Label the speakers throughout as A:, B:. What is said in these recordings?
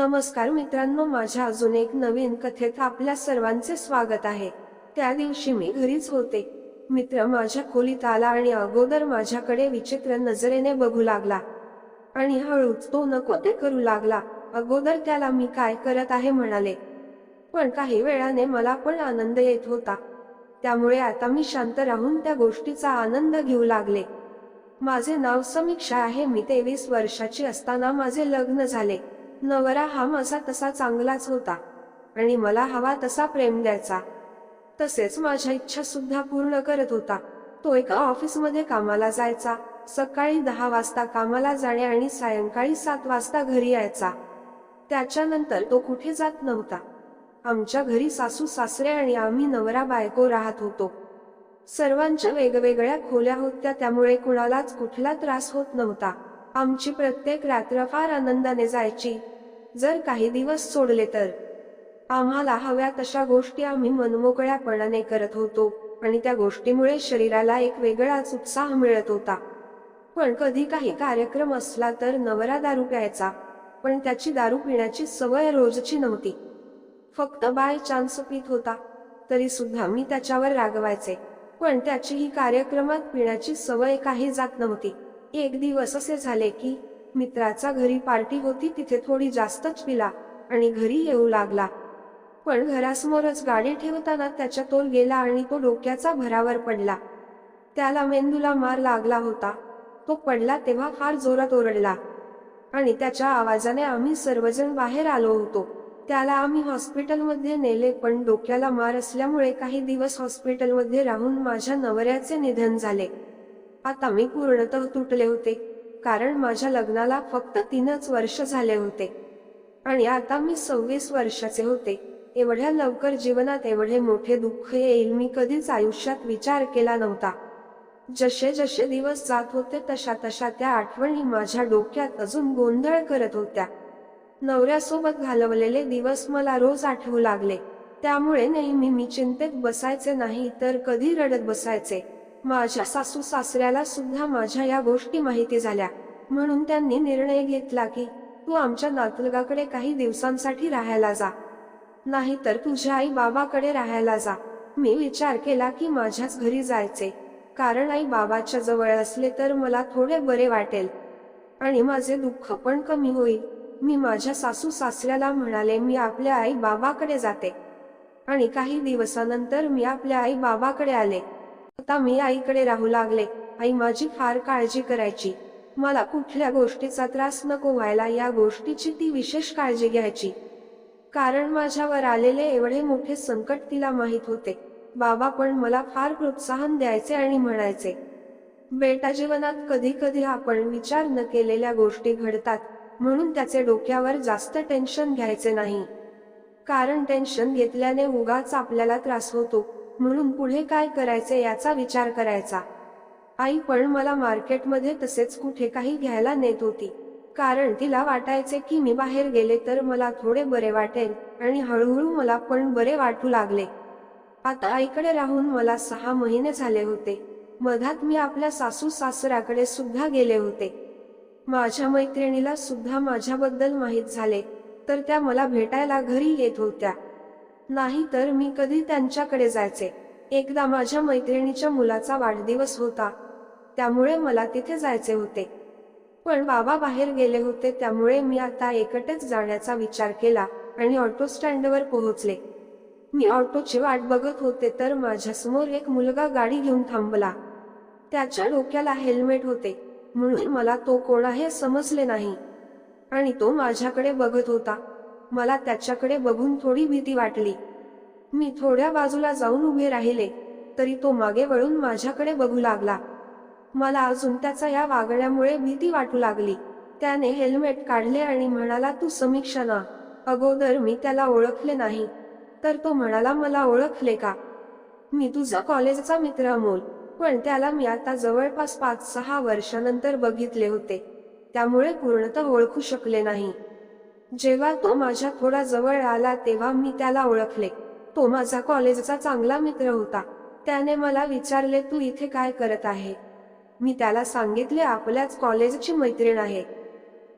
A: नमस्कार मित्रांनो माझ्या अजून एक नवीन कथेत आपल्या सर्वांचे स्वागत आहे. त्या दिवशी मी घरीच होते. मित्र माझ्या खोलीत आला आणि अगोदर माझ्याकडे विचित्र नजरेने बघू लागला. आणि हळूच तो नको ते करू लागला. अगोदर त्याला मी काय करत आहे म्हणाले. पण काही वेळाने मला पण आनंद येत होता. त्यामुळे आता मी शांत राहून त्या गोष्टीचा आनंद घेऊ लागले. माझे नाव समीक्षा आहे. मी तेवीस वर्षाची असताना माझे लग्न झाले. नवरा हा माझा तसा चांगलाच होता आणि मला हवा तसा प्रेम द्यायचा. तसेच माझ्या इच्छा सुद्धा पूर्ण करत होता. तो एका ऑफिसमध्ये कामाला जायचा सकाळी दहा वाजता कामाला जाणे आणि सायंकाळी सात वाजता घरी यायचा. त्याच्यानंतर तो कुठे जात नव्हता. आमच्या घरी सासू सासरे आणि आम्ही नवरा बायको राहत होतो. सर्वांच्या वेगवेगळ्या खोल्या होत्या त्यामुळे कुणालाच कुठला त्रास होत नव्हता. आमची प्रत्येक रात्र फार आनंदाने जायची. जर काही दिवस सोडले तर. आम्हाला हव्या तशा गोष्टी आम्ही मनमोकळ्यापणाने करत होतो आणि त्या गोष्टीमुळे शरीराला एक वेगळाच उत्साह मिळत होता. पण कधी काही कार्यक्रम असला तर नवरा दारू प्यायचा पण त्याची दारू पिण्याची सवय रोजची नव्हती. फक्त बाय चान्स पित होता तरी सुद्धा मी त्याच्यावर रागवायचे पण त्याची ही कार्यक्रमात पिण्याची सवय काही जात नव्हती. एक दिवस असे झाले की मित्राचा घरी पार्टी होती तिथे थोडी जास्तच पिला आणि घरी येऊ लागला. पण घरासमोरच गाडी ठेवताना त्याच्या तोल गेला आणि तो डोक्याचा भरावर पडला. त्याला मेंदूला मार लागला होता. तो पडला तेव्हा फार जोरात ओरडला. आणि त्याच्या आवाजाने आम्ही सर्वजण बाहेर आलो होतो. त्याला आम्ही हॉस्पिटलमध्ये नेले पण डोक्याला मार असल्यामुळे काही दिवस हॉस्पिटलमध्ये राहून माझ्या नवऱ्याचे निधन झाले. आता मी पूर्णतः तुटले होते. कारण माझ्या लग्नाला फक्त तीनच वर्ष झाले होते. आणि आता मी सव्वीस वर्षाचे होते. एवढ्या लवकर जीवनात एवढे मोठे दुःख येईल मी कधीच आयुष्यात विचार केला नव्हता. जसे जसे दिवस जात होते तशा तशा त्या आठवणी माझ्या डोक्यात अजून गोंधळ करत होत्या. नवऱ्यासोबत घालवलेले दिवस मला रोज आठवू लागले. त्यामुळे नेहमी मी चिंतेत बसायचे नाही तर कधी रडत बसायचे? माझ्या सासू सासऱ्याला सुद्धा माझ्या या गोष्टी माहिती झाल्या. म्हणून त्यांनी निर्णय घेतला की तू आमच्या नातलगाकडे काही दिवसांसाठी राहायला जा. नाही तर तुझ्या आई बाबाकडे राहायला जा. मी विचार केला की माझ्याच घरी जायचे. कारण आई बाबाच्या जवळ असले तर मला थोडे बरे वाटेल. आणि माझे दुःख पण कमी होईल. मी माझ्या सासू सासऱ्याला म्हणाले मी आपल्या आई बाबाकडे जाते. आणि काही दिवसानंतर मी आपल्या आई बाबाकडे आले. आता मी आईकडे राहू लागले. आई माझी फार काळजी करायची. मला कुठल्या गोष्टीचा त्रास नको व्हायला या गोष्टीची ती विशेष काळजी घ्यायची. कारण माझ्यावर आलेले एवढे मोठे संकट तिला माहीत होते. बाबा पण मला फार प्रोत्साहन द्यायचे आणि म्हणायचे बेटा जीवनात कधी कधी आपण विचार न केलेल्या गोष्टी घडतात म्हणून त्याचे डोक्यावर जास्त टेन्शन घ्यायचे नाही. कारण टेन्शन घेतल्याने उगाच आपल्याला त्रास होतो. म्हणून पुढे काय करायचे याचा विचार करायचा. आई पण मला मार्केटमध्ये तसेच कुठे काही घ्यायला नेत होती. कारण तिला वाटायचे की मी बाहेर गेले तर मला थोडे बरे वाटेल आणि हळूहळू मला पण बरे वाटू लागले. आता आईकडे राहून मला सहा महिने झाले होते. मधात मी आपल्या सासू सासऱ्याकडे सुद्धा गेले होते. माझ्या मैत्रिणीला सुद्धा माझ्याबद्दल माहीत झाले तर त्या मला भेटायला घरी येत होत्या. नाही तर मी कधी त्यांच्याकडे जायचे. एकदा माझ्या मैत्रिणीच्या मुलाचा वाढदिवस होता. त्यामुळे मला तिथे जायचे होते. पण बाबा बाहेर गेले होते त्यामुळे मी आता एकटेच जाण्याचा विचार केला आणि ऑटो स्टँडवर पोहोचले. मी ऑटोची वाट बघत होते तर माझ्यासमोर एक मुलगा गाडी घेऊन थांबला. त्याच्या डोक्याला हेल्मेट होते म्हणून मला तो कोण आहे समजले नाही. आणि तो माझ्याकडे बघत होता. मला त्याच्याकडे बघून थोडी भीती वाटली. मी थोड्या बाजूला जाऊन उभे राहिले तरी तो मागे वळून माझ्याकडे बघू लागला. मला अजून त्याचा या वागण्यामुळे भीती वाटू लागली. त्याने हेल्मेट काढले आणि म्हणाला तू समीक्षा ना. अगोदर मी त्याला ओळखले नाही. तर तो म्हणाला मला ओळखले का? मी तुझा कॉलेजचा मित्र अमोल. पण त्याला मी आता जवळपास पाच सहा वर्षानंतर बघितले होते. त्यामुळे पूर्णतः ओळखू शकले नाही. जेव्हा तो माझ्या थोडा जवळ आला तेव्हा मी त्याला ओळखले. तो माझा कॉलेजचा चांगला मित्र होता. त्याने मला विचारले तू इथे काय करत आहे? मी त्याला सांगितले आपल्याच कॉलेजची मैत्रीण आहे.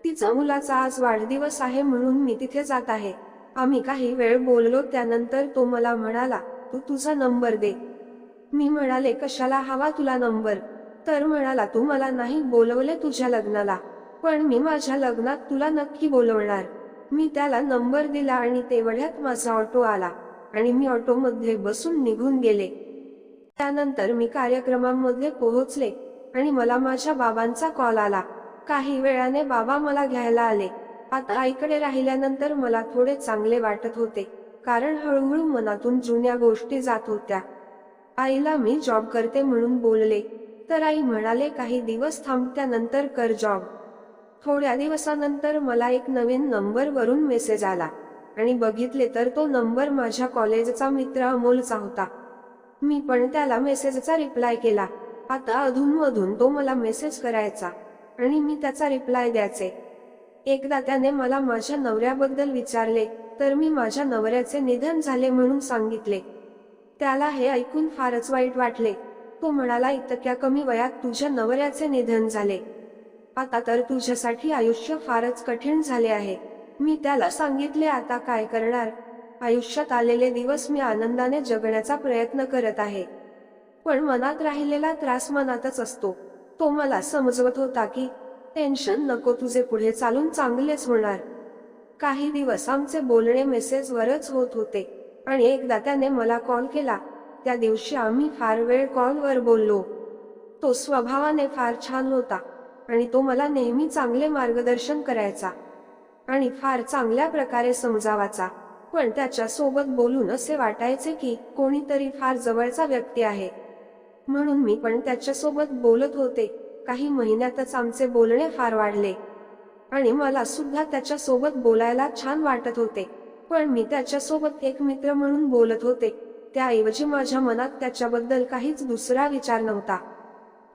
A: तिचा मुलाचा आज वाढदिवस आहे म्हणून मी तिथे जात आहे. आम्ही काही वेळ बोललो त्यानंतर तो मला म्हणाला तू तुझा नंबर दे. मी म्हणाले कशाला हवा तुला नंबर? तर म्हणाला तू मला नाही बोलवले तुझ्या लग्नाला. पण मी माझ्या लग्नात तुला नक्की बोलवणार. मी त्याला नंबर दिला आणि तेवढ्यात माझा ऑटो आला आणि मी ऑटोमध्ये बसून निघून गेले. त्यानंतर मी कार्यक्रमामध्ये पोहोचले आणि मला माझ्या बाबांचा कॉल आला. काही वेळाने बाबा मला घ्यायला आले. आता आईकडे राहिल्यानंतर मला थोडे चांगले वाटत होते कारण हळूहळू मनातून जुन्या गोष्टी जात होत्या. आईला मी जॉब करते म्हणून बोलले तर आई म्हणाले काही दिवस थांबत्यानंतर कर जॉब. थोड्या दिवसानंतर मला एक नवीन नंबरवरून मेसेज आला. आणि बघितले तर तो नंबर माझ्या कॉलेजचा मित्र अमोलचा होता. मी पण त्याला मेसेजचा रिप्लाय केला. आता अधूनमधून तो मला मेसेज करायचा. आणि मी त्याचा रिप्लाय द्यायचे. एकदा त्याने मला माझ्या नवऱ्याबद्दल विचारले तर मी माझ्या नवऱ्याचे निधन झाले म्हणून सांगितले. त्याला हे ऐकून फारच वाईट वाटले. तो म्हणाला इतक्या कमी वयात तुझ्या नवऱ्याचे निधन झाले. आता तर तुझ्यासाठी आयुष्य फारच कठीण झाले आहे. मी त्याला सांगितले आता काय करणार? आयुष्यात आलेले दिवस मी आनंदाने जगण्याचा प्रयत्न करत आहे. पण मनात राहिलेला त्रास मनातच असतो. तो मला समजवत होता की टेन्शन नको तुझे पुढे चालून चांगलेच होणार. काही दिवस आमचे बोलणे मेसेजवरच होत होते. आणि एकदा त्याने मला कॉल केला. त्या दिवशी आम्ही फार वेळ कॉलवर बोललो. तो स्वभावाने फार छान होता. आणि तो मला नेहमी चांगले मार्गदर्शन करायचा आणि फार चांगल्या प्रकारे समजावाचा. पण त्याच्या सोबत बोलून असे वाटायचे की कोणीतरी फार जवळचा व्यक्ती आहे. म्हणून मी पण त्याच्यासोबत बोलत होते. काही महिन्यातच आमचे बोलणे फार वाढले. आणि मला सुद्धा त्याच्यासोबत बोलायला छान वाटत होते. पण मी त्याच्यासोबत एक मित्र म्हणून बोलत होते. त्याऐवजी माझ्या मनात त्याच्याबद्दल काहीच दुसरा विचार नव्हता.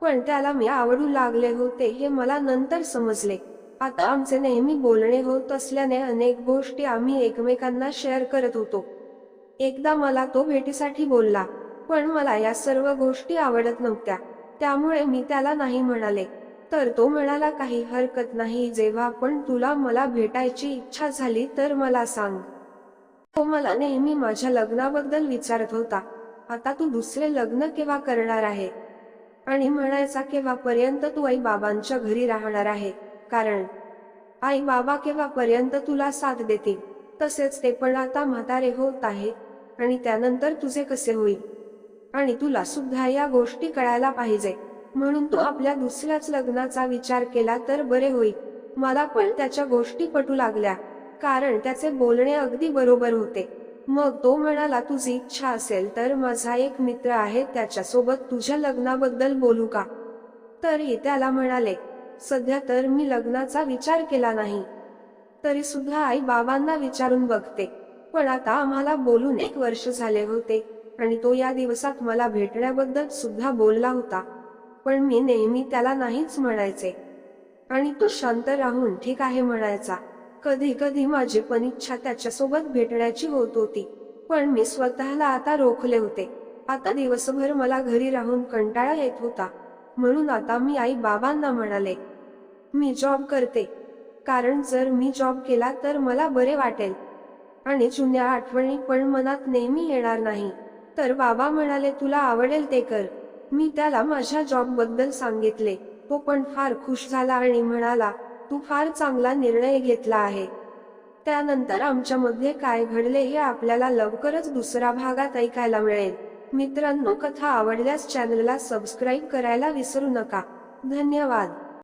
A: पण त्याला मी आवडू लागले होते हे मला नंतर समजले. आता आमचे नेहमी बोलणे होत असल्याने अनेक गोष्टी आम्ही एकमेकांना शेअर करत होतो. एकदा मला तो भेटीसाठी बोलला पण मला या सर्व गोष्टी आवडत नव्हत्या. त्यामुळे मी त्याला नाही म्हणाले. तर तो म्हणाला काही हरकत नाही जेव्हा पण तुला मला भेटायची इच्छा झाली तर मला सांग. तो मला नेहमी माझ्या लग्नाबद्दल विचारत होता. आता तू दुसरे लग्न केव्हा करणार आहे? आणि म्हणायचा केव्हापर्यंत तू आई बाबांच्या घरी राहणार आहे? कारण आई बाबा केव्हापर्यंत तुला साथ देतील? तसेच ते पण आता म्हातारे होत आहे आणि त्यानंतर तुझे कसे होईल? आणि तुला सुद्धा या गोष्टी कळायला पाहिजे. म्हणून तू आपल्या दुसऱ्याच लग्नाचा विचार केला तर बरे होईल. मला पण त्याच्या गोष्टी पटू लागल्या. कारण त्याचे बोलणे अगदी बरोबर होते. मग तो म्हणाला तुझी इच्छा असेल तर माझा एक मित्र आहे त्याच्यासोबत तुझ्या लग्नाबद्दल बोलू का? तरी त्याला म्हणाले सध्या तर मी लग्नाचा विचार केला नाही. तरी सुद्धा आई बाबांना विचारून बघते. पण आता आम्हाला बोलून एक वर्ष झाले होते आणि तो या दिवसात मला भेटण्याबद्दल सुद्धा बोलला होता. पण मी नेहमी त्याला नाहीच म्हणायचे. आणि तो शांत राहून ठीक आहे म्हणायचा. कधी कधी माझी पण इच्छा त्याच्यासोबत भेटण्याची होत होती. पण मी स्वतःला आता रोखले होते. आता दिवसभर मला घरी राहून कंटाळा येत होता. म्हणून आता मी आई बाबांना म्हणाले मी जॉब करते. कारण जर मी जॉब केला तर मला बरे वाटेल. आणि जुन्या आठवणी पण मनात नेहमी येणार नाही. तर बाबा म्हणाले तुला आवडेल ते कर. मी त्याला माझ्या जॉबबद्दल सांगितले. तो पण फार खुश झाला आणि म्हणाला तू फार चांगला निर्णय घेतला आहे. त्यानंतर आमच्यामध्ये काय घडले हे आपल्याला लवकरच दुसऱ्या भागात ऐकायला मिळेल. मित्रांनो कथा आवडल्यास चॅनलला सबस्क्राईब करायला विसरू नका. धन्यवाद.